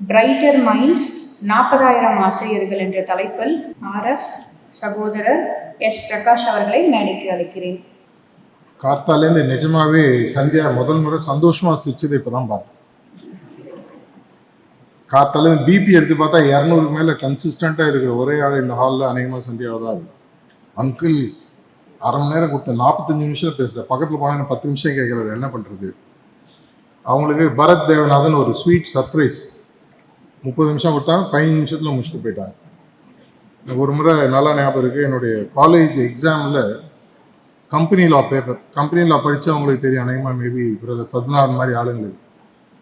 Brighter minds நாற்பதாயிரம் ஆசிரியர்கள் என்ற தலைப்பில் ஆர்எஃப் சகோதரர் எஸ் பிரகாஷ் அவர்களை மேடைக்கு அழைக்கிறேன். கார்த்தாலேருந்து நிஜமாவே சந்தியா முதல் முறை சந்தோஷமா சிரிச்சது இப்பதான் பார்த்தேன். கார்த்தாலேருந்து பிபி எடுத்து பார்த்தா இரநூறுக்கு மேலே கன்சிஸ்டண்ட்டாக இருக்கிற ஒரே ஆள் இந்த ஹாலில் அநேகமாக சந்தியாவை தான் அங்கிள் அரை மணி நேரம் கொடுத்த நாற்பத்தஞ்சு நிமிஷம் பேசுகிறேன் பக்கத்தில் போனால் பத்து நிமிஷம் கேட்குறாரு என்ன பண்ணுறது அவங்களுக்கு பரத் தேவநாதன் ஒரு ஸ்வீட் சர்ப்ரைஸ் முப்பது நிமிஷம் கொடுத்தாங்க பதினஞ்சு நிமிஷத்தில் முடிச்சுட்டு போயிட்டாங்க. ஒரு முறை நல்லா ஞாபகம் இருக்குது என்னுடைய காலேஜ் எக்ஸாமில் company law paper company law படித்தவங்களுக்கு தெரியும். அநேகமாக மேபி பிரதர் பதினாறு மாதிரி ஆளுங்களுக்கு.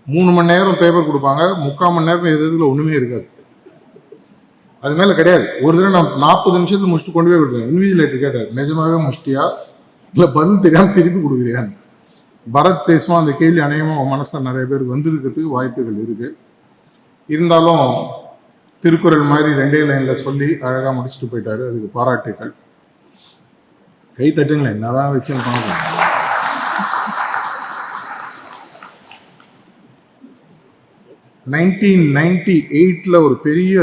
மூணு மணி நேரம் பேப்பர் கொடுப்பாங்க. முக்கால் மணி நேரம் எது இதில் ஒன்றுமே இருக்காது. அது மேலே கிடையாது. ஒரு தடவை நான் நாற்பது நிமிஷத்தில் முடிச்சுட்டு கொண்டு போய் கொடுத்தேன். இன்விஜிலேட்டர் கேட்டார் நிஜமாகவே முடிச்சிட்டியா? இல்லை பதில் தெரியாமல் திருப்பி கொடுக்குறியான்னு? பரத் பேசுவான். அந்த கேள்வி அநேகமாக மனசில் நிறைய பேர் வந்திருக்கிறதுக்கு வாய்ப்புகள் இருக்குது இருந்தாலும் திருக்குறள் மாதிரி ரெண்டே லைனில் சொல்லி அழகாக முடிச்சுட்டு போயிட்டாரு. அதுக்கு பாராட்டுக்கள். கை தட்டுங்களேன் என்னதான் வச்சுன்னு நைன்டீன் நைன்டி எயிட்டில் ஒரு பெரிய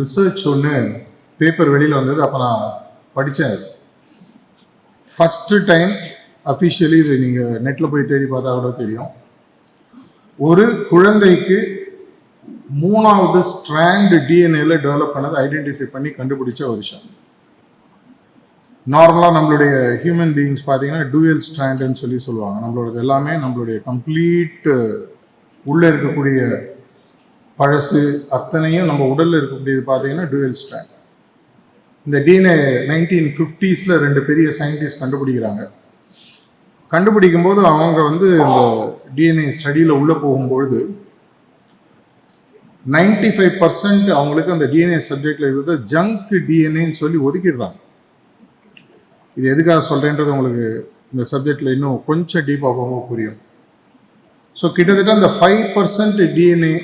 ரிசர்ச் ஒன்று பேப்பர் வெளியில் வந்தது. அப்போ நான் படித்தேன் அது. ஃபஸ்ட்டு டைம் அஃபிஷியலி இது நீங்கள் நெட்டில் போய் தேடி பார்த்தா கூட தெரியும். ஒரு குழந்தைக்கு மூணாவது ஸ்ட்ராண்ட் டிஎன்ஏல டெவலப் பண்ணதை ஐடென்டிஃபை பண்ணி கண்டுபிடிச்ச ஒரு விஷயம். நார்மலாக நம்மளுடைய ஹியூமன் பீயிங்ஸ் பார்த்தீங்கன்னா டூயல் ஸ்ட்ராண்டுன்னு சொல்லி சொல்லுவாங்க. நம்மளோடது எல்லாமே நம்மளுடைய கம்ப்ளீட் உள்ளே இருக்கக்கூடிய பழசு அத்தனையும் நம்ம உடலில் இருக்கக்கூடியது பார்த்தீங்கன்னா டூயல் ஸ்ட்ராண்ட் இந்த டிஎன்ஏ நைன்டீன் ஃபிஃப்டிஸில் ரெண்டு பெரிய சயின்டிஸ்ட் கண்டுபிடிக்கிறாங்க. கண்டுபிடிக்கும் போது அவங்க வந்து இந்த டிஎன்ஏ ஸ்டடியில் உள்ளே போகும்பொழுது நைன்டி ஃபைவ் பர்சன்ட் அவங்களுக்கு அந்த டிஎன்ஏ சப்ஜெக்டில் இருக்கிறத ஜங்க் டிஎன்ஏன்னு சொல்லி ஒதுக்கிடுறாங்க. இது எதுக்காக சொல்கிறேன்றது உங்களுக்கு இந்த சப்ஜெக்டில் இன்னும் கொஞ்சம் டீப்பாக போகும்போது புரியும். ஸோ கிட்டத்தட்ட அந்த ஃபைவ் பர்சன்ட் டிஎன்ஏ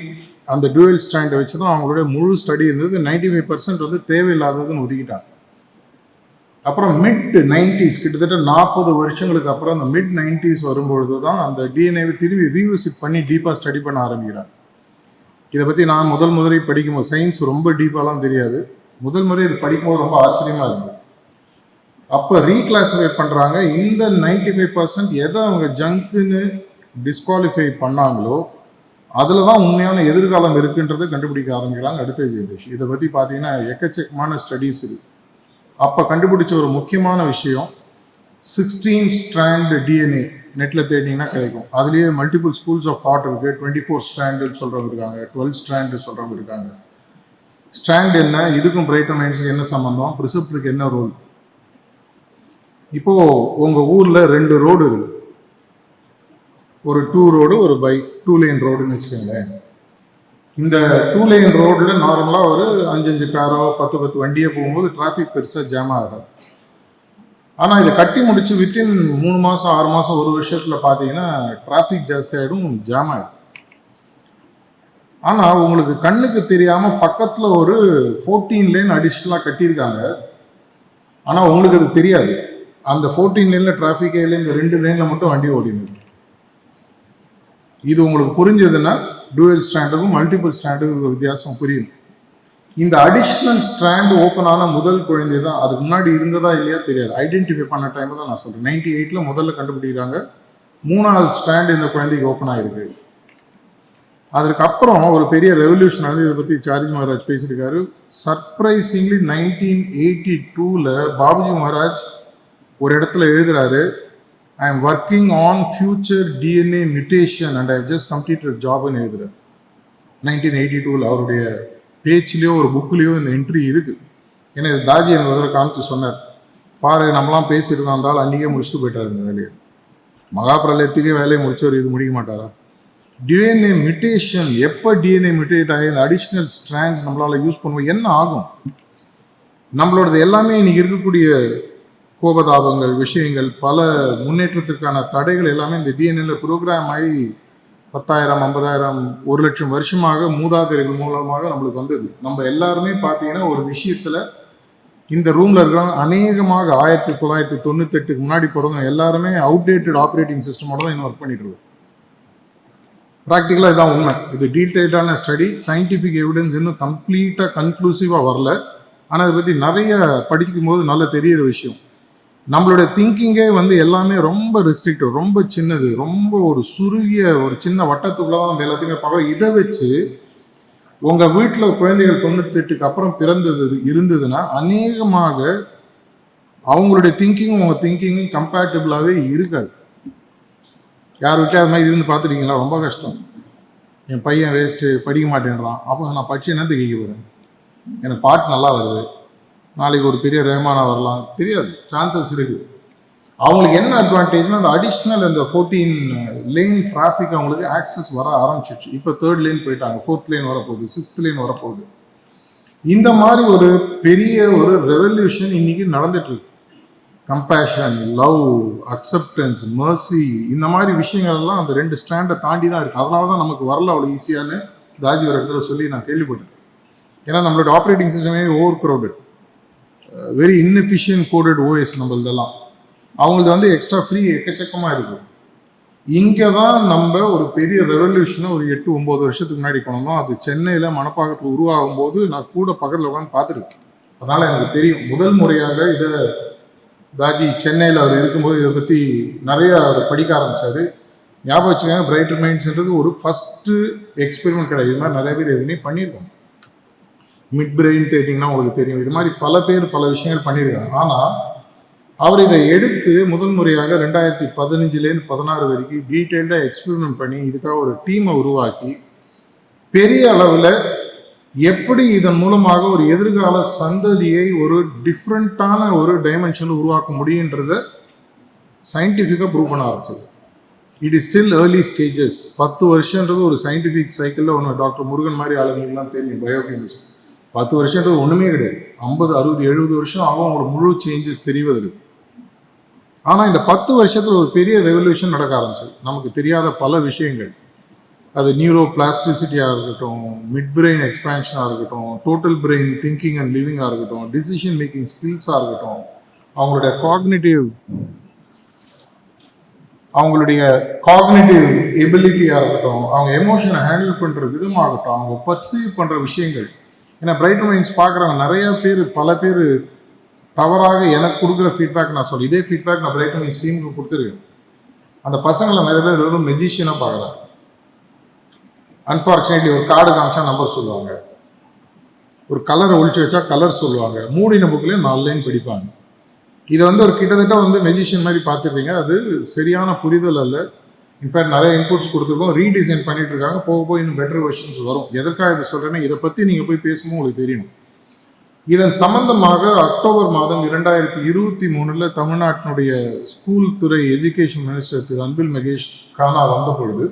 அந்த டூவல் ஸ்டாண்டை வச்சு தான் அவங்களுடைய முழு ஸ்டடி இருந்தது. நைன்டி ஃபைவ் பர்சன்ட் வந்து தேவையில்லாததுன்னு ஒதுக்கிட்டாங்க. அப்புறம் மிட் நைன்டிஸ் கிட்டத்தட்ட நாற்பது வருஷங்களுக்கு அப்புறம் அந்த மிட் நைன்டிஸ் வரும்பொழுது தான் அந்த டிஎன்ஏவை திரும்பி ரீவிசிட் பண்ணி டீப்பாக ஸ்டடி பண்ண ஆரம்பிக்கிறாங்க. இதை பற்றி நான் முதல் முறை படிக்கும்போது சயின்ஸ் ரொம்ப டீப்பாலாம் தெரியாது. முதல் முறை இது படிக்கும்போது ரொம்ப ஆச்சரியமாக இருந்தது. அப்போ ரீக்ளாசிஃபை பண்ணுறாங்க இந்த நைன்டி ஃபைவ் பர்சன்ட் எதை அவங்க ஜங்க்குன்னு டிஸ்குவாலிஃபை பண்ணாங்களோ அதில் தான் உண்மையான எதிர்காலம் இருக்குன்றதை கண்டுபிடிக்க ஆரம்பிக்கிறாங்க அடுத்த ஜென்ரேஷன் இதை பற்றி பார்த்தீங்கன்னா எக்கச்சக்கமான ஸ்டடீஸ் இருக்குது அப்போ கண்டுபிடிச்ச ஒரு முக்கியமான விஷயம் சிக்ஸ்டீன் ஸ்ட்ராண்ட் டிஎன்ஏ நெட்டில் தேடிங்கன்னா கிடைக்கும். அதுலேயே மல்டிபிள் ஸ்கூல்ஸ் ஆஃப் தாட் இருக்குது டுவெண்ட்டி ஃபோர் ஸ்ட்ராண்டுன்னு சொல்கிறவங்க இருக்காங்க. டுவெல் ஸ்ட்ராண்டு சொல்கிறவங்க இருக்காங்க. ஸ்ட்ராண்ட் என்ன? இதுக்கும் பிரைட்டர் மைண்ட்ஸுக்கு என்ன சம்மந்தம் ப்ரிசப்டருக்கு என்ன ரோல் இப்போது உங்கள் ஊரில் ரெண்டு ரோடு இருக்குது ஒரு டூ ரோடு ஒரு பை டூ லைன் ரோடுன்னு வச்சுக்கோங்களேன். இந்த டூ லைன் ரோடில் நார்மலாக ஒரு அஞ்சஞ்சு காரோ பத்து பத்து வண்டியே போகும்போது டிராஃபிக் பெருசாக ஜாம் ஆகாது. ஆனால் இதை கட்டி முடிச்சு வித்தின் மூணு மாதம் ஆறு மாதம் ஒரு வருஷத்தில் பார்த்தீங்கன்னா டிராஃபிக் ஜாஸ்தி ஆகிடும் ஜாம் ஆகிடும் ஆனால் உங்களுக்கு கண்ணுக்கு தெரியாமல் பக்கத்தில் ஒரு ஃபோர்டீன் லேன் அடிஷ்னலாக கட்டியிருக்காங்க. ஆனால் உங்களுக்கு அது தெரியாது. அந்த ஃபோர்டீன் லேனில் டிராஃபிக்கே இல்லை இந்த ரெண்டு லேனில் மட்டும் வண்டி ஓடினது. இது உங்களுக்கு புரிஞ்சதுன்னா டூவல் ஸ்டாண்டுக்கும் மல்டிபிள் ஸ்டாண்டுக்கும் வித்தியாசம் புரியும். இந்த அடிஷ்னல் ஸ்ட்ராண்ட் ஓப்பன் ஆன முதல் குழந்தை தான். அதுக்கு முன்னாடி இருந்ததா இல்லையா தெரியாது. ஐடென்டிஃபை பண்ண டைம் தான் நான் சொல்கிறேன் நைன்டி எயிட்டில் முதல்ல கண்டுபிடிக்கிறாங்க. மூணாவது ஸ்டாண்ட் இந்த குழந்தைக்கு ஓப்பன் ஆயிருக்கு. அதுக்கப்புறம் ஒரு பெரிய ரெவல்யூஷன் நடந்து இதை பற்றி சார்ஜி மகாராஜ் பேசியிருக்காரு. சர்ப்ரைசிங்லி நைன்டீன் எயிட்டி டூவில் பாபுஜி மகாராஜ் ஒரு இடத்துல எழுதுறாரு. I am working on future DNA mutation and I just completed ஜாப்னு எழுதுறாரு. நைன்டீன் எயிட்டி டூவில் அவருடைய பேச்சிலையோ ஒரு புக்லேயோ இந்த என்ட்ரி இருக்குது ஏன்னா இது தாஜி எனக்கு ஒரு காமிச்சு சொன்னார். பாரு நம்மலாம் பேசியிருக்கோம் இருந்தாலும் அன்றைக்கே முடிச்சுட்டு போயிட்டார் இந்த வேலையை. மகாபிரலயத்துக்கே வேலையை முடிச்சவர் இது முடிக்க மாட்டாரா? டிஎன்ஏ மியூட்டேஷன் எப்போ டிஎன்ஏ மியூட்டேட் ஆகி இந்த அடிஷ்னல் ஸ்ட்ராண்ட்ஸ் நம்மளால் யூஸ் பண்ணுவோம் என்ன ஆகும்? நம்மளோடது எல்லாமே இன்றைக்கி இருக்கக்கூடிய கோபதாபங்கள் விஷயங்கள் பல முன்னேற்றத்திற்கான தடைகள் எல்லாமே இந்த டிஎன்ஏல ப்ரோக்ராம் ஆகி பத்தாயிரம் ஐம்பதாயிரம் ஒரு லட்சம் வருஷமாக மூதாதையர்கள் மூலமாக நம்மளுக்கு வந்தது. நம்ம எல்லாருமே பார்த்தீங்கன்னா ஒரு விஷயத்தில் இந்த ரூமில் இருக்கிறவங்க அநேகமாக ஆயிரத்தி தொள்ளாயிரத்தி தொண்ணூத்தெட்டுக்கு முன்னாடி பிறந்தவங்க எல்லாருமே அவுடேட்டட் ஆப்ரேட்டிங் சிஸ்டமோட தான் இன்னும் ஒர்க் பண்ணிட்டு இருக்கோம். ப்ராக்டிக்கலாக இதான் உண்மை. இது டீட்டெயில்டான ஸ்டடி சயின்டிஃபிக் எவிடன்ஸ் இன்னும் கம்ப்ளீட்டாக கன்க்ளூசிவாக வரல. ஆனால் அதை பற்றி நிறைய படிக்கும் போது நல்ல தெரியிற விஷயம். நம்மளுடைய திங்கிங்கே வந்து எல்லாமே ரொம்ப ரெஸ்ட்ரிக்டிவ் ரொம்ப சின்னது ரொம்ப ஒரு சுருகிய ஒரு சின்ன வட்டத்துக்குள்ள தான் நம்ம எல்லாத்தையுமே பார்க்குறோம். இதை வச்சு உங்கள் வீட்டில் குழந்தைகள் தொண்ணூத்தெட்டுக்கு அப்புறம் பிறந்தது இருந்ததுன்னா அநேகமாக அவங்களுடைய திங்கிங்கும் உங்கள் திங்கிங்கும் கம்பேட்டபிளாகவே இருக்காது. யார் வீட்டில் அது மாதிரி இருந்து பார்த்துட்டீங்களா? ரொம்ப கஷ்டம். என் பையன் வேஸ்ட்டு படிக்க மாட்டேன்றான். அப்போ நான் படிச்சு என்னத்துக்கு கேட்க போகிறேன் எனக்கு பாட்டு நல்லா வருது. நாளைக்கு ஒரு பெரிய ரேமானா வரலாம். தெரியாது. சான்சஸ் இருக்குது அவங்களுக்கு என்ன அட்வான்டேஜ்னா அந்த அடிஷ்னல் இந்த ஃபோர்டீன் லேன் டிராஃபிக் அவங்களுக்கு ஆக்சஸ் வர ஆரம்பிச்சிச்சு இப்போ தேர்ட் லேன் போயிட்டாங்க. ஃபோர்த் லேன் வரப்போகுது. சிக்ஸ்த் லேன் வரப்போகுது. இந்த மாதிரி ஒரு பெரிய ஒரு ரெவல்யூஷன் இன்னைக்கு நடந்துட்டு இருக்கு கம்பேஷன் லவ் அக்செப்டன்ஸ் மர்சி இந்த மாதிரி விஷயங்கள் எல்லாம் அந்த ரெண்டு ஸ்டாண்டை தாண்டி தான் இருக்குது அதனால தான் நமக்கு வரல அவ்வளோ ஈஸியான்னு தாஜி ஒரு இடத்துல சொல்லி நான் கேள்விப்பட்டேன். ஏன்னா நம்மளோட ஆப்ரேட்டிங் சிஸ்டமே overcrowded very inefficient coded OS நம்மளதெல்லாம். அவங்களது வந்து எக்ஸ்ட்ரா ஃப்ரீ எக்கச்சக்கமாக இருக்கும். இங்கே தான் நம்ம ஒரு பெரிய ரெவல்யூஷனை ஒரு எட்டு ஒம்பது வருஷத்துக்கு முன்னாடி கொண்டோம் அது சென்னையில் மணப்பாக்கத்தில் உருவாகும் போது நான் கூட பக்கத்தில் உட்காந்து பார்த்துருக்கேன். அதனால் எனக்கு தெரியும். முதல் முறையாக இதை தாஜி சென்னையில் அவர் இருக்கும்போது இதை பற்றி நிறைய அவர் படிக்க ஆரம்பித்தார் ஞாபகம் வச்சுக்கோங்க பிரைட் மைண்ட்ஸ்ன்றது ஒரு ஃபஸ்ட்டு எக்ஸ்பெரிமெண்ட் கிடையாது. இது மாதிரி நிறைய பேர் எதுவுமே பண்ணியிருக்கோம். மிட் பிரெயின் தேட்டிங்னா உங்களுக்கு தெரியும். இது மாதிரி பல பேர் பல விஷயங்கள் பண்ணியிருக்காங்க. ஆனால் அவர் இதை எடுத்து முதல் முறையாக ரெண்டாயிரத்தி பதினஞ்சுலேருந்து பதினாறு வரைக்கும் டீட்டெயில்டாக எக்ஸ்பெரிமெண்ட் பண்ணி இதுக்காக ஒரு டீமை உருவாக்கி பெரிய அளவில் எப்படி இதன் மூலமாக ஒரு எதிர்கால சந்ததியை ஒரு டிஃப்ரெண்ட்டான ஒரு டைமென்ஷனில் உருவாக்க முடியுன்றத சயின்டிஃபிக்காக ப்ரூவ் பண்ண ஆரம்பிச்சது. It is still early stages பத்து வருஷன்றது ஒரு சயின்டிஃபிக் சைக்கிளில் ஒன்று டாக்டர் முருகன் மாதிரி ஆளுங்களுக்குலாம் தெரியும். பயோகெமிஸ்ட் பத்து வருஷன்றது ஒன்றுமே கிடையாது. ஐம்பது அறுபது எழுபது வருஷம் ஆகும் அவங்களோட முழு சேஞ்சஸ் தெரிவதற்கு ஆனால் இந்த பத்து வருஷத்தில் ஒரு பெரிய ரெவல்யூஷன் நடக்க ஆரம்பிச்சது. நமக்கு தெரியாத பல விஷயங்கள். அது நியூரோ பிளாஸ்டிசிட்டியாக இருக்கட்டும் மிட் பிரெயின் எக்ஸ்பேன்ஷனாக இருக்கட்டும் டோட்டல் பிரெயின் திங்கிங் அண்ட் லிவிங்காக இருக்கட்டும் டிசிஷன் மேக்கிங் ஸ்கில்ஸாக இருக்கட்டும் அவங்களுடைய காக்னேட்டிவ் அவங்களுடைய காக்னேட்டிவ் எபிலிட்டியாக இருக்கட்டும் அவங்க எமோஷனை ஹேண்டில் பண்ணுற விதமாகட்டும் அவங்க பர்சீவ் பண்ணுற விஷயங்கள் ஏன்னா பிரைட் மைண்ட்ஸ் பார்க்குறவங்க நிறைய பேர் பல பேர் தவறாக எனக்கு கொடுக்குற ஃபீட்பேக் நான் சொல்ல. இதே ஃபீட்பேக் நான் பிரைட் மைண்ட்ஸ் டீமுக்கு கொடுத்துருக்கேன். அந்த பசங்களை நிறைய பேர் வெறும் மெஜிஷியனாக பார்க்குறாங்க. அன்ஃபார்ச்சுனேட்லி ஒரு கார்டு காமிச்சா நம்பர் சொல்லுவாங்க. ஒரு கலரை ஒழிச்சு வச்சா கலர் சொல்லுவாங்க. மூடின புக்லேயே நாலு லைன் படிப்பாங்க. இதை வந்து ஒரு கிட்டத்தட்ட வந்து மெஜிஷியன் மாதிரி பார்த்துருப்பீங்க. அது சரியான புரிதல் அல்ல. இன்ஃபேக்ட் நிறைய இன்புட்ஸ் கொடுத்துருக்கோம். ரீடிசைன் பண்ணிட்டு இருக்காங்க போக போக இன்னும் பெட்டர் வெர்ஷன்ஸ் வரும். எதற்காக இதை சொல்கிறேன்னா இதை பற்றி நீங்கள் போய் பேசணும் உங்களுக்கு தெரியணும். இதன் சம்பந்தமாக அக்டோபர் மாதம் இரண்டாயிரத்தி இருபத்தி மூணில் தமிழ்நாட்டினுடைய ஸ்கூல் துறை எஜுகேஷன் மினிஸ்டர் திரு அன்பில் மகேஷ் கானா வந்த பொழுது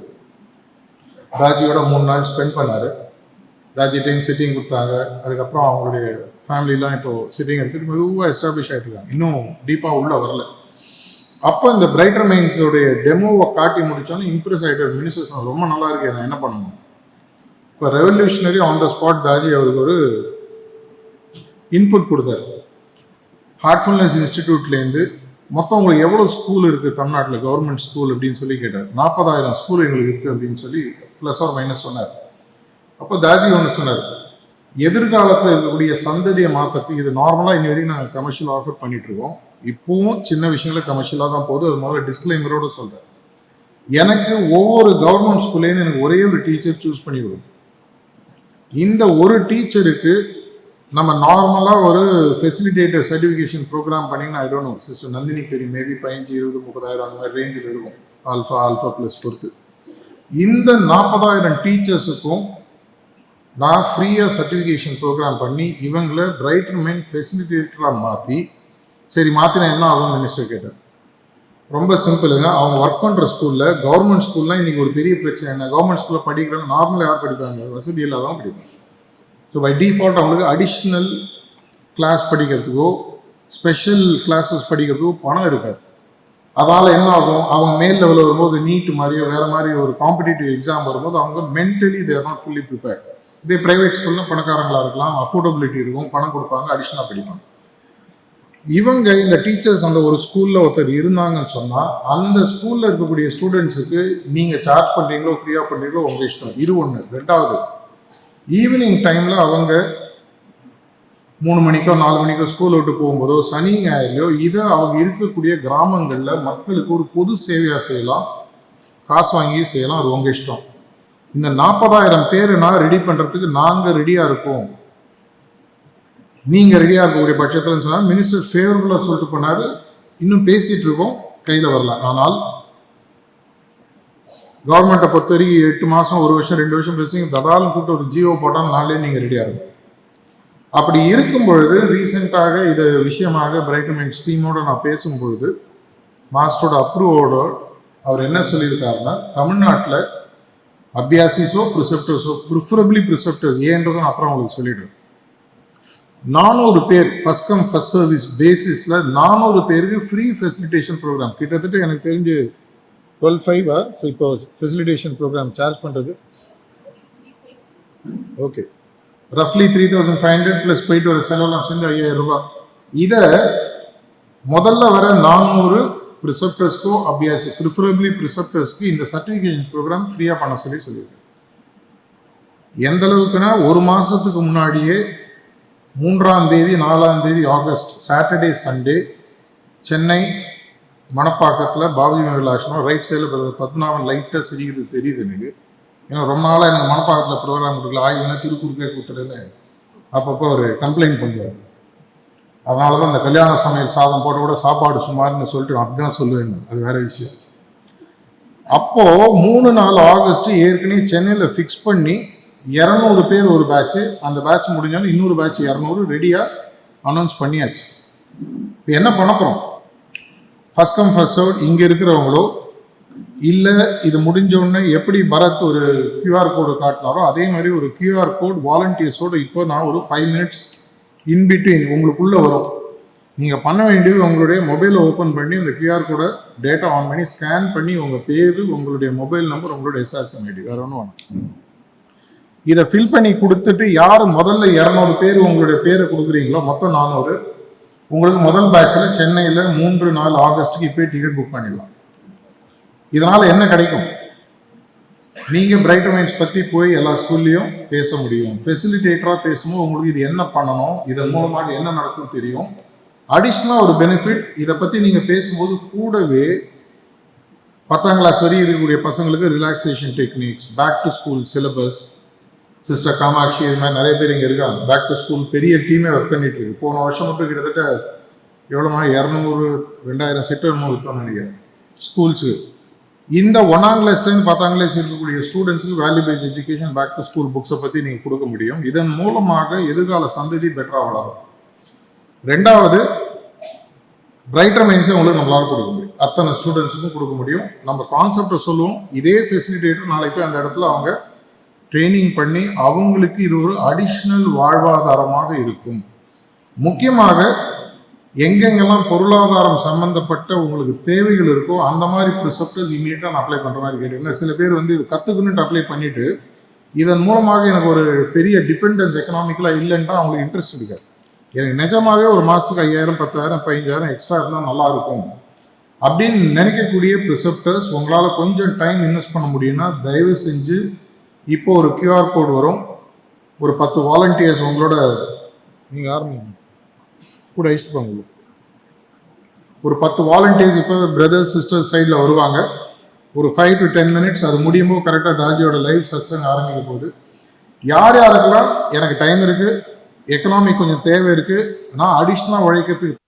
தாஜியோட மூணு நாள் ஸ்பெண்ட் பண்ணார். தாஜிட்டையும் சிட்டிங் கொடுத்தாங்க. அதுக்கப்புறம் அவங்களுடைய ஃபேமிலிலாம் இப்போ சிட்டிங் எடுத்துட்டு மெதுவாக எஸ்டாப்ளிஷ் ஆகிட்டு இருக்காங்க இன்னும் டீப்பாக உள்ளே வரல. அப்போ இந்த பிரைட்டர் மைண்ட்ஸோடைய டெமோவை காட்டி முடிச்சோன்னே இம்ப்ரெஸ் ஆகிட்டார் மினிஸ்டர் ரொம்ப நல்லா இருக்கு. நான் என்ன பண்ணணும்? இப்போ revolutionary on the spot Daaji அவருக்கு ஒரு இன்புட் கொடுத்தாரு. ஹார்ட்ஃபுல்னஸ் இன்ஸ்டிடியூட்லேருந்து மொத்தம் உங்களுக்கு எவ்வளோ ஸ்கூல் இருக்குது தமிழ்நாட்டில் கவர்மெண்ட் ஸ்கூல் அப்படின்னு சொல்லி கேட்டார். நாற்பதாயிரம் ஸ்கூல் எங்களுக்கு இருக்குது அப்படின்னு சொல்லி ப்ளஸ் ஆர் மைனஸ் சொன்னார். அப்போ தாஜி ஒன்று சொன்னார். எதிர்காலத்தில் இருக்கக்கூடிய சந்ததியை மாற்றத்துக்கு இது நார்மலாக இன்னி வரைக்கும் நாங்கள் கமர்ஷியல் ஆஃபர் பண்ணிட்டு இருக்கோம். இப்போவும் சின்ன விஷயங்கள் கமர்ஷியலாக தான் போகுது. அது முதல்ல டிஸ்க்ளைமரோட சொல்கிறேன் எனக்கு ஒவ்வொரு கவர்மெண்ட் ஸ்கூல்லேருந்து எனக்கு ஒரே ஒரு டீச்சர் சூஸ் பண்ணி விடும் இந்த ஒரு டீச்சருக்கு நம்ம நார்மலாக ஒரு ஃபெசிலிட்டேட்டர் சர்டிஃபிகேஷன் ப்ரோக்ராம் பண்ணிங்கன்னா I don't know sister Nandini தெரியும். மேபி பதினஞ்சு இருபது முப்பதாயிரம் அந்த மாதிரி ரேஞ்சில் இருக்கும். ஆல்ஃபா ஆல்ஃபா ப்ளஸ் பொறுத்து. இந்த நாற்பதாயிரம் டீச்சர்ஸுக்கும் நான் ஃப்ரீயாக சர்டிஃபிகேஷன் ப்ரோக்ராம் பண்ணி இவங்களை பிரைட்டர் மெயின் ஃபெசிலிட்டேட்டராக மாற்றி சரி மாற்றினா என்ன ஆகும் மினிஸ்டர் கேட்டேன் ரொம்ப சிம்பிளுங்க அவங்க ஒர்க் பண்ணுற ஸ்கூலில் கவர்மெண்ட் ஸ்கூல்லாம் இன்றைக்கி ஒரு பெரிய பிரச்சனை என்ன? கவர்மெண்ட் ஸ்கூலில் படிக்கிறவங்க நார்மலாக யார் படிப்பாங்க? வசதி இல்லாதவங்க படிப்பாங்க. ஸோ பை டிஃபால்ட் அவங்களுக்கு அடிஷ்னல் கிளாஸ் படிக்கிறதுக்கோ ஸ்பெஷல் கிளாஸஸ் படிக்கிறதுக்கோ பணம் இருக்காது. அதால் என்ன ஆகும்? அவங்க மேல் லெவலில் வரும்போது நீட் மாதிரியோ வேறு மாதிரி ஒரு காம்படிட்டிவ் எக்ஸாம் வரும்போது அவங்க mentally they're not fully prepared இதே ப்ரைவேட் ஸ்கூலில் பணக்காரங்களாக இருக்கலாம் அஃபோர்டபிலிட்டி இருக்கும் பணம் கொடுப்பாங்க அடிஷ்னலாக படிப்பாங்க. இவங்க இந்த டீச்சர்ஸ் அந்த ஒரு ஸ்கூலில் ஒருத்தர் இருந்தாங்கன்னு சொன்னால் அந்த ஸ்கூலில் இருக்கக்கூடிய ஸ்டூடெண்ட்ஸுக்கு நீங்கள் சார்ஜ் பண்ணுறீங்களோ ஃப்ரீயாக பண்ணுறீங்களோ உங்கள் இஷ்டம். இது ஒன்று ரெண்டாவது ஈவினிங் டைமில் அவங்க மூணு மணிக்கோ நாலு மணிக்கோ ஸ்கூல் விட்டு போகும்போதோ சனி ஞாயிறுலையோ இதை அவங்க இருக்கக்கூடிய கிராமங்களில் மக்களுக்கு ஒரு பொது சேவையாக செய்யலாம் காசு வாங்கி செய்யலாம் அது உங்கள் இஷ்டம். இந்த நாற்பதாயிரம் பேருனா ரெடி பண்றதுக்கு நாங்க ரெடியா இருக்கோம். நீங்க ரெடியா இருக்கக்கூடிய பட்சத்தில் சொன்னால் மினிஸ்டர் ஃபேவரபுளா சொல்லிட்டு போனாரு. இன்னும் பேசிட்டு இருக்கோம். கையில வரல ஆனால் கவர்மெண்ட்டை பொறுத்த வரைக்கும் எட்டு மாசம் ஒரு வருஷம் ரெண்டு வருஷம் பேசுங்க தடாலும் கூப்பிட்டு ஒரு ஜியோ போட்டால் நாளே நீங்க ரெடியா இருக்கும். அப்படி இருக்கும் பொழுது ரீசெண்டாக இது விஷயமாக பிரைட்டன் ஸ்டீமோட நான் பேசும்பொழுது மாஸ்டரோட அப்ரூவோட அவர் என்ன சொல்லியிருக்காருன்னா தமிழ்நாட்டில் அபியாசிஸோ ப்ரிசெப்டர்ஸோ ப்ரிஃபரபிளி ப்ரிசெப்டர்ஸ் ஏன்றதை நான் அப்புறம் உங்களுக்கு சொல்லிடுறேன். நானூறு பேர் ஃபஸ்ட் கம் ஃபஸ்ட் சர்வீஸ் பேசிஸில் நானூறு பேருக்கு ஃப்ரீ ஃபெசிலிட்டேஷன் ப்ரோக்ராம் கிட்டத்தட்ட எனக்கு தெரிஞ்சு டுவெல் ஃபைவா ஸோ இப்போ ஃபெசிலிட்டேஷன் ப்ரோக்ராம் சார்ஜ் பண்ணுறது okay ரஃப்லி three thousand five hundred plus போயிட்டு வர செலவெல்லாம் சேர்ந்து ஐயாயிரம் ரூபாய். இதை முதல்ல வர நானூறு ப்ரிசப்டர்ஸ்க்கோ அபியாசி ப்ரிஃபரபிளி ப்ரிசப்டர்ஸ்க்கு இந்த சர்டிஃபிகேஷன் ப்ரோக்ராம் ஃப்ரீயாக பண்ண சொல்லி சொல்லியிருக்கேன் எந்த அளவுக்குன்னா ஒரு மாதத்துக்கு முன்னாடியே மூன்றாம் தேதி நாலாம் தேதி ஆகஸ்ட் சாட்டர்டே சண்டே சென்னை மணப்பாக்கத்தில் பாபி மகிழாசனம் ரைட் சைடில் பிறகு பத்மநாபன் லைட்டாக சிரிக்கிறது தெரியுது எனக்கு. ஏன்னா ரொம்ப நாளாக எனக்கு மணப்பாக்கத்தில் ப்ரோக்ராம் கொடுக்கல. ஆய்வுனா திருக்குறுக்கே கொடுத்துருன்னு அப்பப்போ ஒரு கம்ப்ளைண்ட் பண்ணுவார். அதனால தான் அந்த கல்யாண சமையல் சாதம் போட்டு கூட சாப்பாடு சுமார்னு சொல்லிட்டு அப்படி தான் சொல்லுவேன் அது வேற விஷயம். அப்போது மூணு நாலு ஆகஸ்ட் ஏற்கனவே சென்னையில் ஃபிக்ஸ் பண்ணி இரநூறு பேர் ஒரு பேட்ச் அந்த பேட்ச் முடிஞ்சாலும் இன்னொரு பேட்ச் இரநூறு ரெடியாக அனௌன்ஸ் பண்ணியாச்சு. இப்போ என்ன பண்ண போகிறோம் ஃபஸ்ட் கம் ஃபர்ஸ்ட் அவுட் இங்கே இருக்கிறவங்களோ இல்லை இது முடிஞ்சோடனே எப்படி பரத் ஒரு கியூஆர் கோடு காட்டினாரோ அதே மாதிரி ஒரு கியூஆர் கோட் வாலண்டியர்ஸோட இப்போ நான் ஒரு ஃபைவ் மினிட்ஸ் இன்பிட்வீன் உங்களுக்குள்ளே வரும். நீங்கள் பண்ண வேண்டியது உங்களுடைய மொபைலை ஓப்பன் பண்ணி அந்த கியூஆர் கோடை டேட்டா ஆன் பண்ணி ஸ்கேன் பண்ணி உங்கள் பேர் உங்களுடைய மொபைல் நம்பர் உங்களுடைய எஸ்ஆர்எஸ்எம் ஐடி வேறு ஒன்றும் வேணாம். இதை ஃபில் பண்ணி கொடுத்துட்டு யார் முதல்ல இரநூறு பேர் உங்களுடைய பேரை கொடுக்குறீங்களோ மொத்தம் நானூறு. உங்களுக்கு முதல் பேட்சில் சென்னையில் மூன்று நாலு ஆகஸ்ட்டுக்கு இப்போ டிக்கெட் புக் பண்ணிடலாம். இதனால் என்ன கிடைக்கும்? நீங்கள் பிரைட் மைண்ட்ஸ் பற்றி போய் எல்லா ஸ்கூல்லையும் பேச முடியும். ஃபெசிலிட்டேட்டராக பேசும்போது உங்களுக்கு இது என்ன பண்ணணும் இதன் மூலமாக என்ன நடக்கும் தெரியும். அடிஷ்னலாக ஒரு பெனிஃபிட் இதை பற்றி நீங்கள் பேசும்போது கூடவே பத்தாம் கிளாஸ் வரையும் இருக்கக்கூடிய பசங்களுக்கு relaxation techniques back to school syllabus sister Kamakshi இது மாதிரி நிறைய பேர் இங்கே இருக்காங்க. பேக் டு ஸ்கூல் பெரிய டீமே ஒர்க் பண்ணிட்டு இருக்கு. போன வருஷம் மட்டும் கிட்டத்தட்ட எவ்வளோமா இரநூறு ரெண்டாயிரம் செட்டு என்னமோ விற்றோம் நினைக்கிறேன். ஸ்கூல்ஸு இந்த ஒன்னாம் கிளாஸ்லேருந்து பத்தாம் கிளாஸ் இருக்கக்கூடிய ஸ்டூடெண்ட்ஸுக்கு value based education back to school புக்ஸை பற்றி நீங்கள் கொடுக்க முடியும். இதன் மூலமாக எதிர்கால சந்ததி பெட்டராக வளரும் ரெண்டாவது பிரைட்டர் மைண்ட்ஸை உங்களுக்கு நம்மளால் கொடுக்க முடியும். அத்தனை ஸ்டூடெண்ட்ஸுக்கும் கொடுக்க முடியும். நம்ம கான்செப்டை சொல்லுவோம். இதே ஃபெசிலிட்டேட்டர் நாளைக்கு போய் அந்த இடத்துல அவங்க ட்ரைனிங் பண்ணி அவங்களுக்கு இது ஒரு அடிஷ்னல் வாழ்வாதாரமாக இருக்கும். முக்கியமாக எங்கெங்கெல்லாம் பொருளாதாரம் சம்மந்தப்பட்ட உங்களுக்கு தேவைகள் இருக்கோ அந்த மாதிரி ப்ரிசெப்டர்ஸ் இமீடியட்டாக நான் அப்ளை பண்ணுற மாதிரி கேட்டீங்கன்னா சில பேர் வந்து இது கற்றுக்கணுன்ட்டு அப்ளை பண்ணிவிட்டு இதன் மூலமாக எனக்கு ஒரு பெரிய டிபெண்டன்ஸ் எக்கனாமிக்கலாக இல்லைன்ட்டா அவங்களுக்கு இன்ட்ரெஸ்ட் இருக்காது. எனக்கு நிஜமாகவே ஒரு மாதத்துக்கு ஐயாயிரம் பத்தாயிரம் பதினஞ்சாயிரம் எக்ஸ்ட்ரா இருந்தால் நல்லா இருக்கும் அப்படின்னு நினைக்கக்கூடிய ப்ரிசெப்டர்ஸ் உங்களால் கொஞ்சம் டைம் இன்வெஸ்ட் பண்ண முடியும்னா தயவு செஞ்சு இப்போ ஒரு கியூஆர் கோட் வரும். ஒரு பத்து வாலண்டியர்ஸ் உங்களோட நீங்கள் ஆரம்பிங்க கூட அழிச்சிட்டு போங்க ஒரு பத்து வாலண்டியர்ஸ் இப்போ பிரதர்ஸ் சிஸ்டர்ஸ் சைடில் வருவாங்க. ஒரு ஃபைவ் டு டென் மினிட்ஸ் அது முடியுமோ கரெக்டாக தாஜியோட லைவ் சச்சங்க ஆரம்பிக்க போகுது. யார் யாருக்கெல்லாம் எனக்கு டைம் இருக்குது எக்கனாமிக் கொஞ்சம் தேவை இருக்குது நான் அடிஷ்னலாக உழைக்கிறதுக்கு